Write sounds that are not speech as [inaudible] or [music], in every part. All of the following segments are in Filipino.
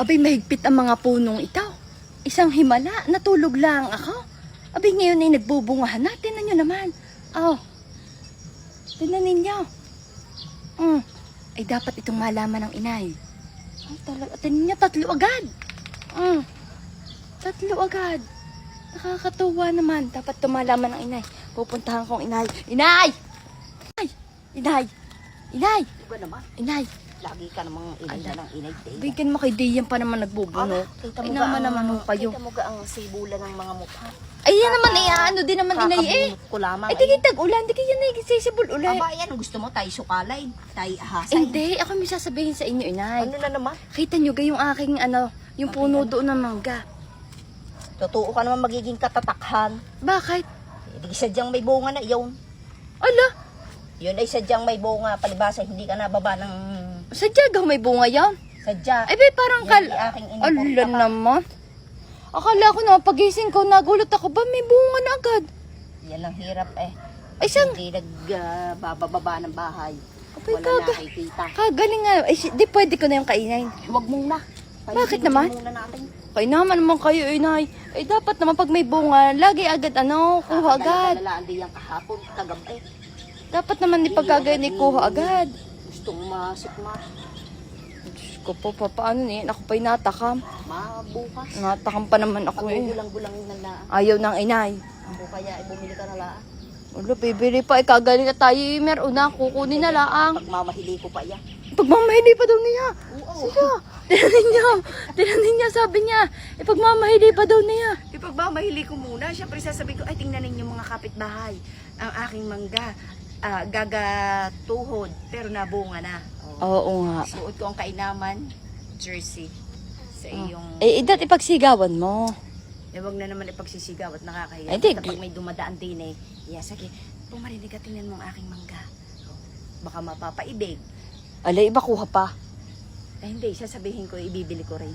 Abay, mahigpit ang mga punong ito. Isang himala, natulog lang ako. Abay, ngayon ay nagbubungahan na. Tinan nyo naman. Oh. Tinan ninyo. Mm. Ay, dapat itong malaman ng inay. Ay, talaga. Tinan nyo, tatlo agad. Mm. Tatlo agad. Nakakatuwa naman. Dapat tumalaman ng inay. Pupuntahan kong inay. Inay! Inay! Inay! Inay! Di ba naman? Inay! Lagi ka namang inay na ng inay, te. Bigyan mo kay Diyan pa naman nagbubunot. kita Ay mo naman ga naman ho kayo. Kita mo ga ang sibula ng mga mukha. Ay yan naman eh, ano din naman inay eh. Ko lamang. Ay di kitag ulan, di kaya nagsisibol ulan. Aba, yan. Gusto mo tayo sukalay. Tayo ahasay. Hindi, ako may sasabihin sa inyo, inay. Ano na naman? Kita nyo ga yung aking ano, yung puno doon ng mangga. Totoo ka naman magiging katatakhan. Bakit? Hindi sadyang may bunga na yun. Ala, Yun ay sadyang may bunga. Palibasa, hindi ka nababa ng sadya gaw may bunga yan. sadya. Ay, bay, parang Yan kal... ay aking Ala ka. naman. Akala ko na pagising ko, nagulat ako ba may bunga na agad. Yan ang hirap eh. Ay, saan? Hindi nagbababa ng bahay. Abay, Wala kaga- nakikita. Kagaling nga. Ay, si- di pwede ko na yung kainin. Huwag muna. Bakit naman? muna natin. Kaya naman naman kayo, inay. Ay, dapat naman pag may bunga, lagi agad ano, kuha agad. Nakakadala hindi yan kahapon, kagabi. Dapat naman ipagkagay ni kuha agad. Gustong masikma. Diyos ko po, pa, paano ni? Ako pa'y natakam. Mabukas. Natakam pa naman ako eh. gulang-gulang na na. Ayaw ng inay. Ako kaya ay bumili ka na lang. Ulo, bibili pa. Ikagaling na tayo. eh, Meron na. Kukunin na laang. Pag mamahili ko pa yan. Pagmamahili pa daw niya. Oo. Sige. Tinanin niya. Tinanin niya, sabi niya. Ipagmamahili pa daw niya. Ipagmamahili ko muna. Siyempre sasabihin ko, ay tingnan ninyo mga kapitbahay. Ang aking mangga, ah, gagatuhod, pero nabunga na. Oo nga. Suot ko ang kainaman, jersey. Sa iyong, Eh, idat ipagsigawan mo. eh, wag na naman ipagsisigaw at nakakahiya. Ay, di- Kapag may dumadaan din eh, yeah, sige, pumarinig ka, tingnan mo ang aking mangga. Baka mapapaibig. Alay, iba kuha pa. Eh, hindi, sasabihin ko, ibibili ko rin.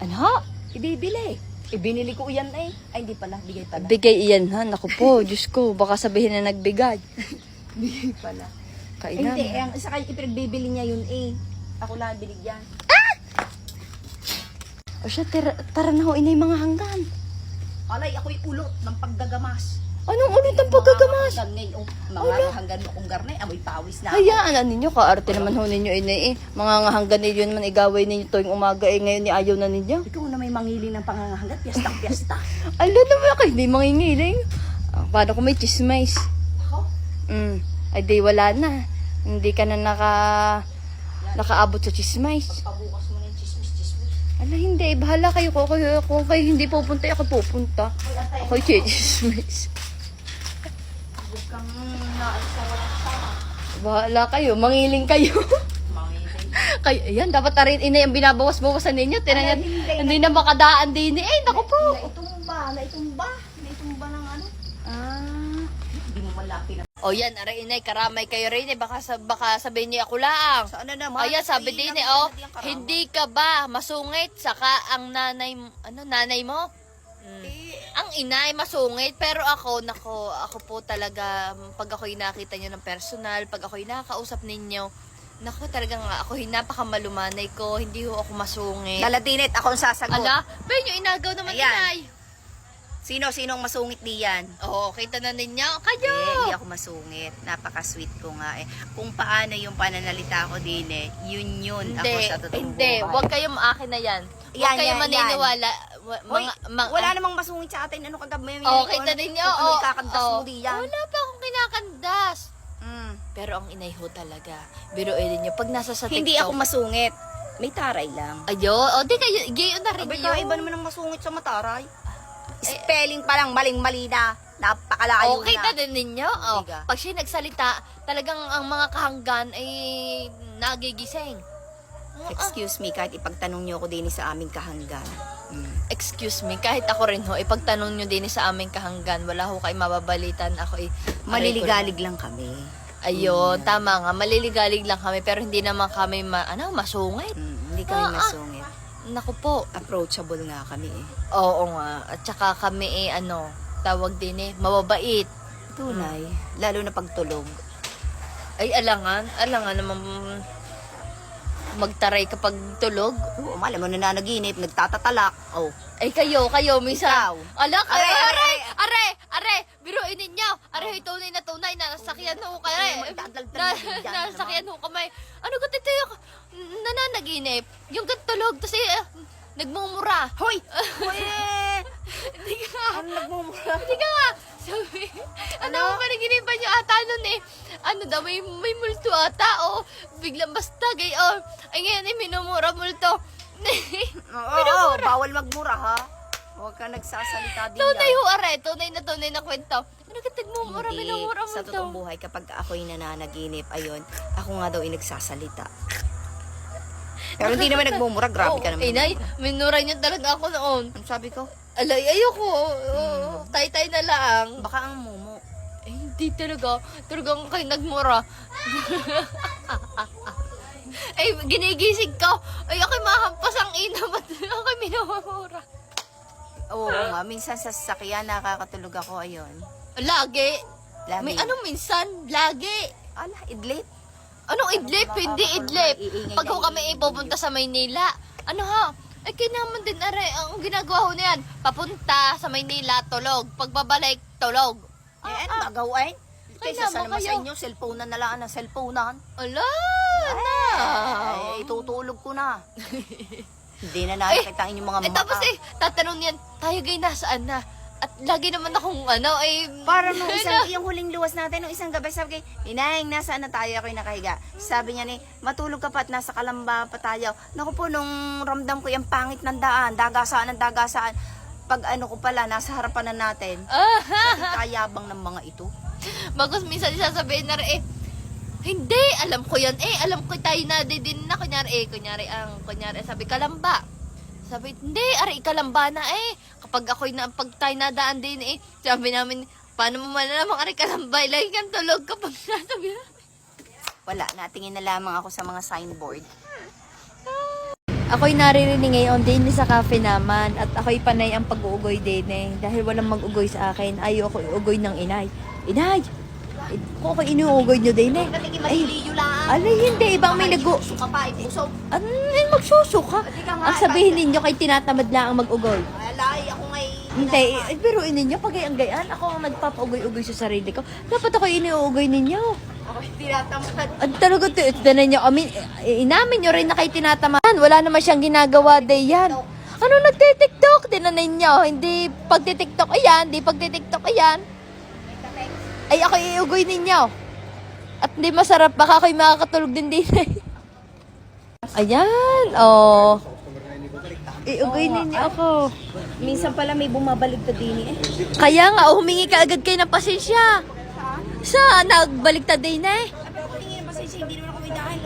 Ano? Ibibili. Ibinili ko yan eh. Ay, hindi pala, bigay pala. Bigay iyan ha. Naku po, [laughs] Diyos ko. Baka sabihin na nagbigay. [laughs] Bigay pala. Eh, Kailan? hindi, eh, ang isa kayo ipinagbibili niya yun eh. Ako lang ang binigyan. O siya, tara, tara na ho, inay mga hanggan. Alay, ako'y ulot ng paggagamas. Anong ulit ang pagkagamas? Mga hanggan ngayon, mga hanggan mo kung garne, amoy pawis na. Hayaan na ninyo, kaarte naman ho ninyo inay eh. Mga ngahanggan ninyo naman igaway ninyo tuwing umaga eh. Ngayon ni ayaw na ninyo. Ikaw na may mangili ng pangangahanggat, piyesta-piyesta. [laughs] Ala naman kayo, hindi mangingiling. Ah, paano kung may chismis? Mm. Ay di wala na. Hindi ka na naka nakaabot sa chismis. Pabukas mo na yung chismis-chismis. Ala hindi, bahala kayo kung kayo, kung kayo hindi pupunta, ako pupunta. Ako chismis. Huwag kang naalis na walang tama. Bahala kayo, mangiling kayo. Kayo, ayan, dapat na rin inay ang binabawas-bawasan ninyo. Tinan hindi na makadaan din eh. Ay, naku po. Naitumba, naitumba. Naitumba ng ano. Ah. Hindi mo malaki na. O yan, aray inay, karamay kayo rin eh. Baka, sa, baka sabihin niyo ako lang. Saan na naman? Ayan, sabi Ay, din eh, oh, sinabi ang karama. hindi ka ba masungit saka ang nanay, ano, nanay mo? Mm. Eh, Ang inay masungit, pero ako, nako, ako po talaga, pag ako'y nakita niyo ng personal, pag ako'y nakakausap ninyo, nako talagang ako napakamalumanay ko, hindi ho ako masungit. Dalatinit, ako ang sasagot. Ala, pero yung inagaw naman Ayan. inay. Sino, sino ang masungit diyan? Oo, kita na ninyo, kayo. Eh, hindi ako masungit. Napaka-sweet ko nga eh. Kung paano yung pananalita ko din eh, yun yun ako Hindi, sa totoong hindi, buhay. wag kayong akin na yan. Huwag Yan, kayong yan, maniniwala. Wa- Hoy, Mga, mga, wala namang masungit sa atin. Ano kagabi? May Oh, kita ninyo. Kung ano Oh, ikakandas oh. mo diyan. Wala pa akong kinakandas. Mm. Pero ang inay ho talaga. Biruin ninyo. Pag nasa sa Hindi TikTok. ako masungit. May taray lang. Ayo, o di kayo, gayon na rin Abay, yun. kaiba naman ang masungit sa mataray. Spelling pa lang, maling-mali na. Napakalayo O, kita na. din ninyo. O, Tiga. pag siya nagsalita, talagang ang mga kahanggan ay nagigising. Ah, Excuse me, kahit ipagtanong niyo ako din sa aming kahanggan. Mm. excuse me, kahit ako rin ho, ipagtanong nyo din sa aming kahanggan, wala ho kayo mababalitan. Ako ay Maliligalig lang kami. Ayun, tama nga, maliligalig lang kami, pero hindi naman kami, ma, ano, masungit. Mm, hindi kami Ah, ah. masungit. Naku po, Approachable nga kami eh. Oo nga. At saka kami eh, ano, tawag din eh, mababait. Tunay. Lalo na pagtulog. Ay, alangan. Alangan naman. Magtaray kapag tulog. Oo, malam mo nananaginip, nagtatatalak. Oh. Ay kayo, kayo. Ikaw. Ala, kayo, are, are, are, are, biruin ninyo. Are, hoy, tunay na tunay na nasakyan ho kayo. Nasakyan ho kamay. Ano ka tito yung nananaginip? Yung gantulog, tapos eh, nagmumura. Hoy! [laughs] Hoy! Hindi ka, Ano nagmumura? hindi ka nga. Sabi, ano mo panaginipan nyo ata nun eh. Ano daw, may, may multo ata o biglang basta gay o. Ay ngayon eh, minumura multo. [laughs] Oo, oo, bawal magmura ha. Huwag ka nagsasalita din tunay ho, are, tunay na tunay na kwento. Ano ka tagmumura, Hindi, minumura sa multo. totoong buhay, kapag ako'y nananaginip, ayun, ako nga daw ay nagsasalita. Pero hindi naman nagmumura, grabe ka naman. Inay, minura niyo talaga ako noon. Ano sabi ko? Alay, ayoko. Oo, Tay-tay na lang. Baka ang mumu. Eh, hindi talaga. Talagang kayo nagmura. [laughs] Ay, ginigising ko. Ay, ako'y mahampas ang inam at [laughs] ako'y minumura. Oo nga, minsan sa sasakyan nakakatulog ako, ayun. Lagi. Lagi. May ano minsan? Lagi. Ala, idlit. Anong idlip? Hindi idlip. Pag ho kami ipupunta sa Maynila, ano ha? Ay, kinaman din, are, ang ginagawa ho na yan, papunta sa Maynila, tulog. Pagbabalik, tulog. Eh, ano gagawin? Kaysa sa naman sa kayo. inyo, cellphone na lang na cellphone na. Ala, na. Ay, itutulog ko na. [laughs] Hindi na nakikita ang inyong mga Eh, mata. tapos eh, tatanong yan, tayo gay nasaan na? At lagi naman akong ano, eh... Para nung [laughs] isang, yung huling luwas natin, nung isang gabi, sabi kay, Inayang, nasaan na tayo? Ako'y nakahiga. Sabi niya ni, matulog ka pa at nasa kalamba pa tayo. Naku po, nung ramdam ko yung pangit ng daan, dagasaan ng dagasaan, pag ano ko pala, nasa harapan na natin, [laughs] Ah, kayabang ng mga ito. Bagos minsan sasabihin na rin, eh, hindi, alam ko yan eh, alam ko tayo na din na, kunyari eh, kunyari ang, kunyari, sabi kalamba. Sabi, hindi, aray, kalamba na eh. Kapag ako'y na, pag tayo nadaan din eh, sabi namin, paano mo man namang aray kalamba, eh, lagi kang tulog kapag [laughs] nasabi na. Wala, natingin na lamang ako sa mga signboard. Ako'y naririnig ngayon din sa cafe naman at ako'y panay ang pag-uugoy din eh. Dahil walang mag-ugoy sa akin, ayaw ako iugoy ng inay. Inay! Eh, Kung ako inuugoy nyo din eh. Ay, maliliyo lang. alay hindi, ibang may nag Suka pa, ipuso. Ano yung magsusuka? Pati ka nga, Ang sabihin ninyo kay tinatamad lang ang mag-ugoy. Alay, ako ngay... Hindi, eh, pero ninyo, pag ang gayaan, ako ang nagpapaugoy-ugoy sa sarili ko. Dapat ako inuugoy ninyo. Ako tinatamad. At talaga, t- tinan nyo, amin, eh, inamin nyo rin na kayo tinatamaan. Wala naman siyang ginagawa, day yan. Ano nagtitiktok? Tinan ninyo, hindi pagtitiktok ayan, hindi pagtitiktok ayan. Ay, ako iugoy ninyo. At hindi masarap, baka ako'y makakatulog din din. [laughs] ayan, oh. Iugoy ninyo ako. Minsan pala may bumabalik ka din eh. Kaya nga, oh, humingi ka agad kayo ng pasensya. Sa nagbaliktad din na eh. Pero kung tingin ba hindi naman ako may dahil.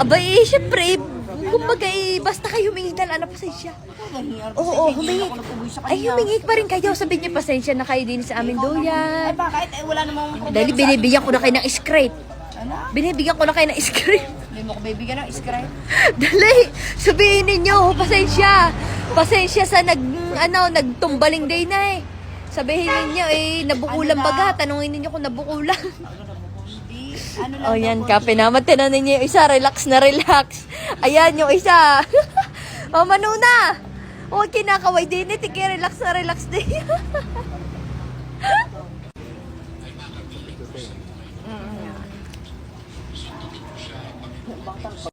Aba eh, syempre, kumbaga eh, basta kayo humingi na lang ng pasensya. Oo, oo, humingi. Ay, humingi pa rin kayo. Sabihin niyo pasensya na kayo din sa amin Ay, duyan. bakit? Eh, wala namang problema Dahil binibigyan ko na kayo ng script. Ano? Binibigyan ko na kayo ng script. [laughs] Hindi mo ko bibigyan ng scribe. Dali, sabihin ninyo, pasensya. Pasensya sa nag, ano, nagtumbaling day na eh. Sabihin ninyo eh, nabukulan Ano na? baga. Tanungin ninyo kung nabukulan. Ano lang Oh, yan, po. kape naman. Tinan ninyo yung isa, relax na relax. [laughs] Ayan, yung isa. [laughs] oh, manuna. Oh, kinakaway din. Eh, tiki, relax na relax din. [laughs]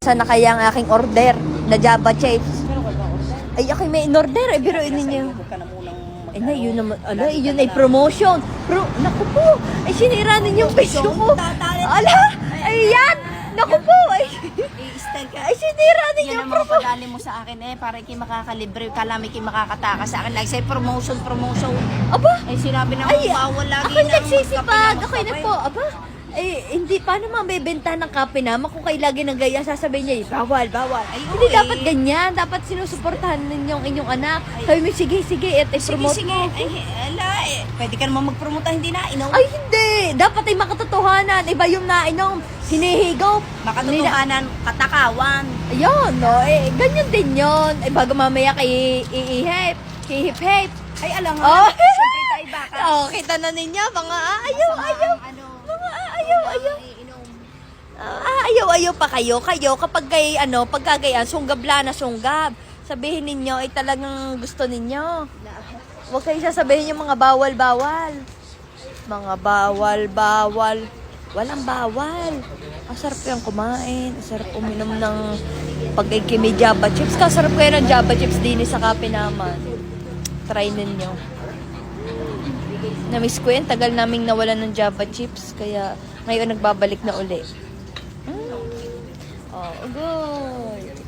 Sana kaya ang aking order na Java chips? Ay, aking may in-order. Eh, biruin ninyo. Huwag ka na na, yun naman, ala, yun ay promotion. Pro, naku po, ay sinira ninyo yung peso ko. Ala, ay yan, naku po, ay, ay sinira ninyo Yan ang mga promotion. padali mo sa akin eh, para kayo makakalibre, kalami kayo makakataka sa akin. Like say, promotion, promotion. Aba, Ay, sinabi na ay, bawal lagi ako'y ng nagsisipag, ako'y ng nagpo, aba, eh, hindi, paano mabebenta ng kape naman kung kayo lagi nang gaya, sasabihin niya, eh, bawal, bawal. Ay, hindi oo, dapat eh. ganyan, dapat sinusuportahan ninyong inyong anak. Sabi mo, sige, sige, at Sige, i-promote sige. mo. Ay, ala, eh. Pwede ka naman mag-promote, ah, hindi na, inom. Ay, hindi! Dapat ay makatotohanan. Iba yung nainom, hinihigop. Makatotohanan, katakawan. Ayun, no? Eh, ganyan din yun. Eh, bago mamaya kay iihip, hihip-hip. Ay, alam nga. Oh. Siyempre tayo baka. [laughs] Oh, kita na ninyo, mga aayaw, ayaw. Ano, Mga aayaw, ayaw. iinom. Ah, ayaw-ayaw pa kayo. Kayo, kapag kay, ano, pagkagayan, sunggab na sunggab. Sabihin ninyo, ay talagang gusto ninyo. Huwag kayo sasabihin yung mga bawal-bawal. Mga bawal-bawal. Walang bawal. Ang sarap yung kumain. Ang sarap uminom ng pagkikimi Java chips. Kasarap kayo ng Java chips din sa kape naman. Try ninyo. Namiss ko yan. Tagal naming nawalan ng Java chips. Kaya ngayon nagbabalik na uli. Mm. Oh, good.